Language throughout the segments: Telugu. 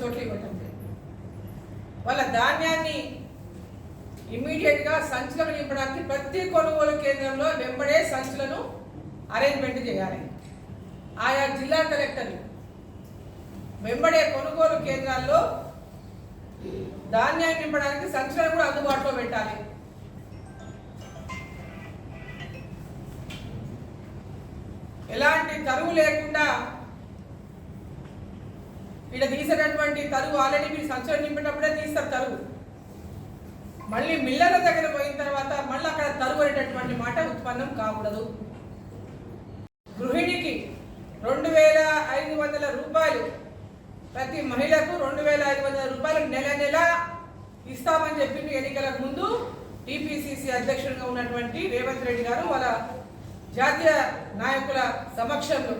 చోట్ల ఇవ్వటం లేదు. వాళ్ళ ధాన్యాన్ని ఇమ్మీడియట్గా సంచులను నింపడానికి ప్రతి కొనుగోలు కేంద్రంలో వెంబడే సంచులను అరేంజ్మెంట్ చేయాలి. ఆయా జిల్లా కలెక్టర్లు వెంబడే కొనుగోలు కేంద్రాల్లో ధాన్యాన్ని నింపడానికి సంచులను కూడా అందుబాటులో పెట్టాలి. ఎలాంటి తరువు లేకుండా ఇక్కడ తీసేటటువంటి తరువు ఆల్రెడీ మీరు సంచులు నింపేటప్పుడే తీస్తారు తరువు మళ్ళీ మిల్లర్ల దగ్గర పోయిన తర్వాత మళ్ళీ అక్కడ తరువు అనేటటువంటి మాట ఉత్పన్నం కాకూడదు. గృహిణికి రెండు వేల ఐదు వందల రూపాయలు ప్రతి మహిళకు రెండు వేల ఐదు వందల రూపాయలు నెల నెల ఇస్తామని చెప్పింది ఎన్నికలకు ముందు టీపీసీసీ అధ్యక్షుడిగా ఉన్నటువంటి రేవంత్ రెడ్డి గారు వాళ్ళ జాతీయ నాయకుల సమక్షంలో.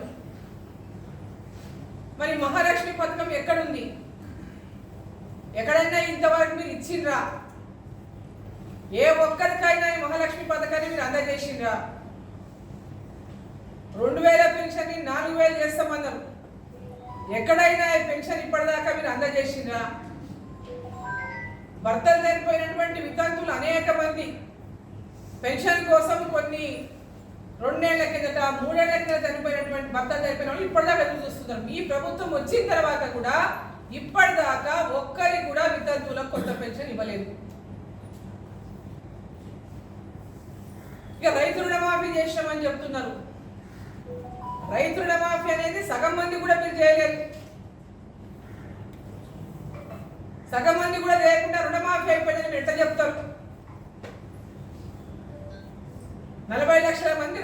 మరి మహాలక్ష్మి పథకం ఎక్కడుంది? ఎక్కడైనా ఇంతవరకు మీరు ఇచ్చిండ్రా? ఏ ఒక్కరికైనా ఈ మహాలక్ష్మి పథకాన్ని మీరు అందజేసిండ్రా? రెండు వేల పెన్షన్ నాలుగు వేలు చేస్తామన్నారు. ఎక్కడైనా ఈ పెన్షన్ ఇప్పటిదాకా మీరు అందజేసిండ్రా? భర్తలు చనిపోయినటువంటి వితంతులు అనేక మంది పెన్షన్ కోసం కొన్ని రెండేళ్ళ కిందట మూడేళ్ళ కింద చనిపోయినటువంటి భర్త చనిపోయిన వాళ్ళు ఇప్పటిదాకా ఎదురు చూస్తున్నారు. ఈ ప్రభుత్వం వచ్చిన తర్వాత కూడా ఇప్పటిదాకా ఒక్కరికి కూడా వితంతువులకు కొత్త పెన్షన్ ఇవ్వలేదు. ఇక రైతు రుణమాఫీ చేసినామని చెప్తున్నారు. రైతు రుణమాఫీ అనేది సగం మంది కూడా మీరు చేయలేదు సగం మంది కూడా చేయకుండా రుణమాఫీ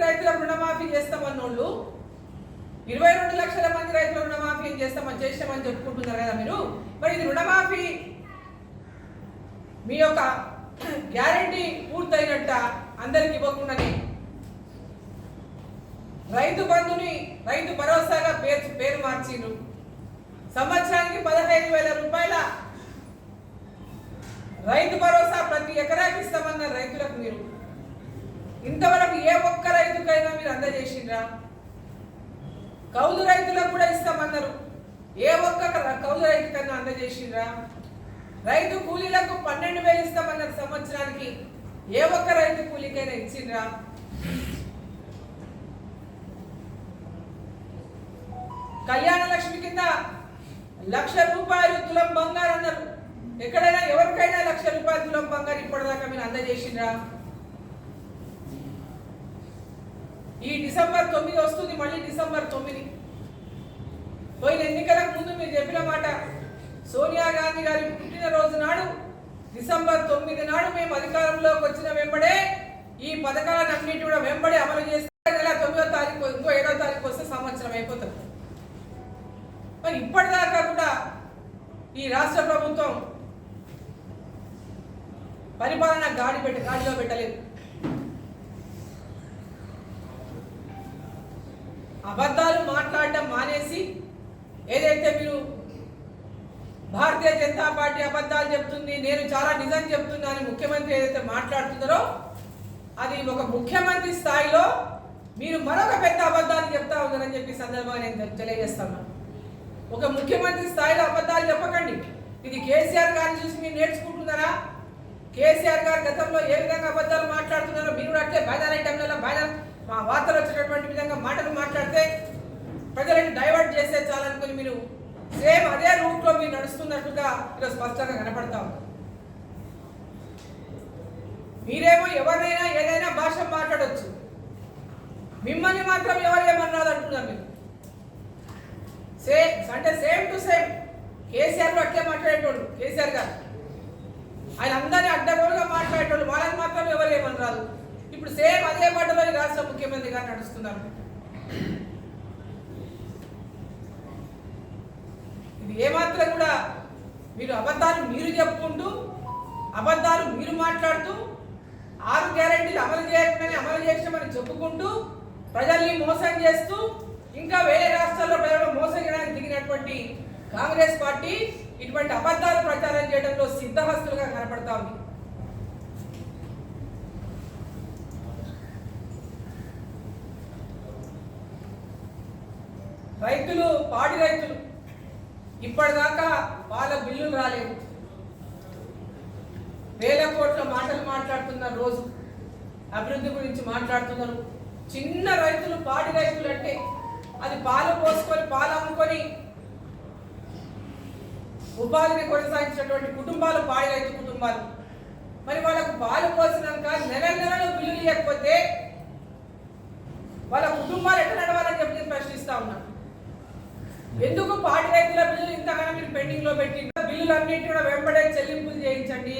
రైతుల రుణమాఫీ రైతులకు రుణమాఫీ చేస్తామన్నోళ్ళు ఇరవై రెండు లక్షల మంది రైతుల రుణమాఫీ చేస్తామని చేసామని చెప్పుకుంటున్నారు కదా మీరు? మరి ఇది రుణమాఫీ మీ యొక్క గ్యారంటీ పూర్తయినట్ట అందరికి ఇవ్వకుండానే రైతు బంధుని రైతు భరోసాగా పేరు పేరు మార్చిండ్రు సంవత్సరానికి పదహైదు వేల రూపాయల రైతు భరోసా ప్రతి ఎకరాకి ఇస్తామన్నారు రైతులకు మీరు. ఇంతవరకు ఏ ఒక్క రైతుకైనా మీరు అందజేసిండ్రా? కౌలు రైతులకు కూడా ఇస్తామన్నారు. ఏ ఒక్క కౌలు రైతుకైనా అందజేసిండ్రా? రైతు కూలీలకు పన్నెండు వేలు ఇస్తామన్నారు సంవత్సరానికి. ఏ ఒక్క రైతు కూలీకైనా ఇచ్చిండ్రా? కళ్యాణ లక్ష్మి కింద లక్ష రూపాయలు తులం బంగారు అన్నారు. ఎక్కడైనా ఎవరికైనా లక్ష రూపాయలు తులం బంగారు ఇప్పటిదాకా మీరు అందజేసిండ్రా? ఈ డిసెంబర్ తొమ్మిది వస్తుంది మళ్ళీ డిసెంబర్ తొమ్మిది. పోయిన ఎన్నికలకు ముందు మీరు చెప్పిన మాట సోనియా గాంధీ గారి పుట్టినరోజు నాడు డిసెంబర్ తొమ్మిది నాడు మేము అధికారంలోకి వచ్చిన వెంబడే ఈ పథకాలన్నింటి కూడా వెంబడి అమలు చేస్తే నెల తొమ్మిదో తారీఖు ఇంకో ఏడో తారీఖు వస్తే సంవత్సరం అయిపోతుంది. మరి ఇప్పటిదాకా కూడా ఈ రాష్ట్ర ప్రభుత్వం పరిపాలన గాడి పెట్టి గాడిలో పెట్టలేదు. అబద్ధాలు మాట్లాడటం మానేసి ఏదైతే మీరు భారతీయ జనతా పార్టీ అబద్ధాలు చెప్తుంది నేను చాలా నిజం చెప్తున్నాను అని ముఖ్యమంత్రి ఏదైతే మాట్లాడుతున్నారో అది ఒక ముఖ్యమంత్రి స్థాయిలో మీరు మరొక పెద్ద అబద్ధాలు చెప్తా ఉన్నారని చెప్పి సందర్భంగా నేను తెలియజేస్తున్నాను ఒక ముఖ్యమంత్రి స్థాయిలో అబద్ధాలు చెప్పకండి. ఇది కేసీఆర్ గారిని చూసి మీరు నేర్చుకుంటున్నారా? కేసీఆర్ గారు గతంలో ఏ విధంగా అబద్ధాలు మాట్లాడుతున్నారు మీరు కూడా అట్లే బైదాన టైంలో బైదాన మా వార్తలు వచ్చేటటువంటి విధంగా మాటలు మాట్లాడితే ప్రజలను డైవర్ట్ చేస్తే చాలనుకుని మీరు సేమ్ అదే రూట్లో నడుస్తున్నట్టుగా ఈరోజు స్పష్టంగా కనపడతాం మీరేమో ఎవరినైనా ఏదైనా భాష మాట్లాడొచ్చు. మిమ్మల్ని మాత్రం ఎవరేమన్నారు అంటున్నారు మీరు. సేమ్ అంటే సేమ్ టు సేమ్ కేసీఆర్ అట్లే మాట్లాడేటోళ్ళు కేసీఆర్ గారు. ఆయన అందరినీ అడ్డగోలుగా మాట్లాడేటోళ్ళు వాళ్ళని మాత్రం ఎవరు ఏమని రాదు ఇప్పుడు సేమ్ అదే మాటలో రాష్ట్ర ముఖ్యమంత్రి గారు నడుస్తున్నారు ఇది ఏమాత్రం కూడా మీరు అబద్ధాలు మీరు చెప్పుకుంటూ అబద్ధాలు మీరు మాట్లాడుతూ ఆరు గ్యారెంటీలు అమలు చేయకుండానే అమలు చేసామని చెప్పుకుంటూ ప్రజల్ని మోసం చేస్తూ ఇంకా వేరే రాష్ట్రాల్లో ప్రజలను మోసం చేయడానికి దిగినటువంటి కాంగ్రెస్ పార్టీ ఇటువంటి అబద్ధాలు ప్రచారం చేయడంలో సిద్ధహస్తులుగా కనపడతా ఉంది. రైతులు పాడి రైతులు ఇప్పటిదాకా వాళ్ళ బిల్లులు రాలేదు. వేల కోట్ల మాటలు మాట్లాడుతున్నారు రోజు అభివృద్ధి గురించి మాట్లాడుతున్నారు. చిన్న రైతులు పాడి రైతులు అంటే అది పాలు పోసుకొని పాలు అమ్ముకొని ఉపాధిని కొనసాగించినటువంటి కుటుంబాలు పాడి రైతు కుటుంబాలు. మరి వాళ్ళకు పాలు పోసినాక నెల నెలలు బిల్లులు ఇవ్వకపోతే వాళ్ళ కుటుంబాలు ఎట్లా నడవాలని చెప్పి ప్రశ్నిస్తా ఉన్నాను Hmm. ఎందుకు పాడి రైతుల బిల్లులు ఇంతగానో మీరు పెండింగ్లో పెట్టి బిల్లులు అన్నింటి కూడా వెంబడే చెల్లింపులు చేయించండి?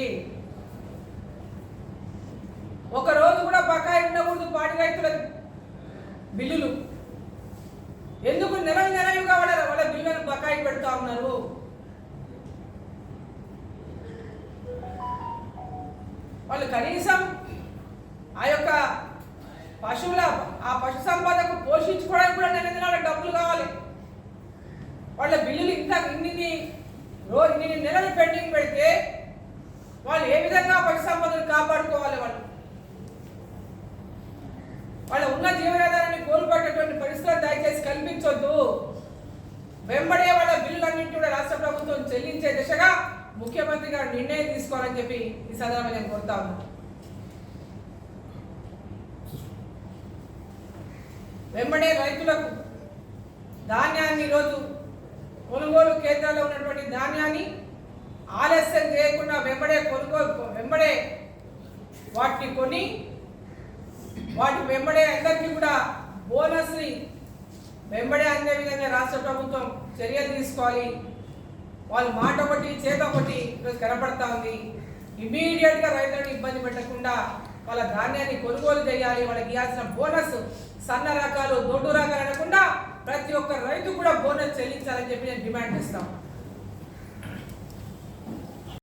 ఒక రోజు కూడా బకాయి ఉండకూడదు పాడి రైతుల బిల్లులు. ఎందుకు నెల నెలలుగా వాళ్ళ వాళ్ళ బిల్లులను బకాయి పెడతా ఉన్నారు? వాళ్ళు కనీసం ఆ యొక్క పశువుల ఆ పశు సంపదకు పోషించుకోవడానికి కూడా నెల నెల డబ్బులు కావాలి. వాళ్ళ బిల్లులు ఇంత ఇన్ని రోజు ఇన్ని నెలలు పెండింగ్ పెడితే వాళ్ళు ఏ విధంగా పశు సంపదను కాపాడుకోవాలి వాళ్ళు? వాళ్ళ ఉన్న జీవనాధారాన్ని కోల్పోయేటటువంటి పరిస్థితులు దయచేసి కల్పించొద్దు. వెంబడే వాళ్ళ బిల్లులన్నింటి కూడా రాష్ట్ర ప్రభుత్వం చెల్లించే దిశగా ముఖ్యమంత్రి గారు నిర్ణయం తీసుకోవాలని చెప్పి ఈ సందర్భంగా నేను కోరుతా ఉన్నాను వెంబడే రైతులకు ధాన్యాన్ని ఈరోజు కొనుగోలు కేంద్రాల్లో ఉన్నటువంటి ధాన్యాన్ని ఆలస్యం చేయకుండా వెంబడే కొనుగోలు వెంబడే వాటిని కొని వాటి వెంబడే అందరికీ కూడా బోనస్ని వెంబడే అందే విధంగా రాష్ట్ర ప్రభుత్వం చర్యలు తీసుకోవాలి. వాళ్ళు మాట ఒకటి చేత ఒకటి ఈరోజు కనపడతా ఉంది. ఇమీడియట్గా రైతులను ఇబ్బంది పెట్టకుండా వాళ్ళ ధాన్యాన్ని కొనుగోలు చేయాలి. వాళ్ళకి ఇవ్వాల్సిన బోనస్ సన్న రకాలు దొడ్డు రకాలు అనకుండా ప్రతి ఒక్క రైతు కూడా బోనస్ చెల్లించాలని చెప్పి నేను డిమాండ్ చేస్తాను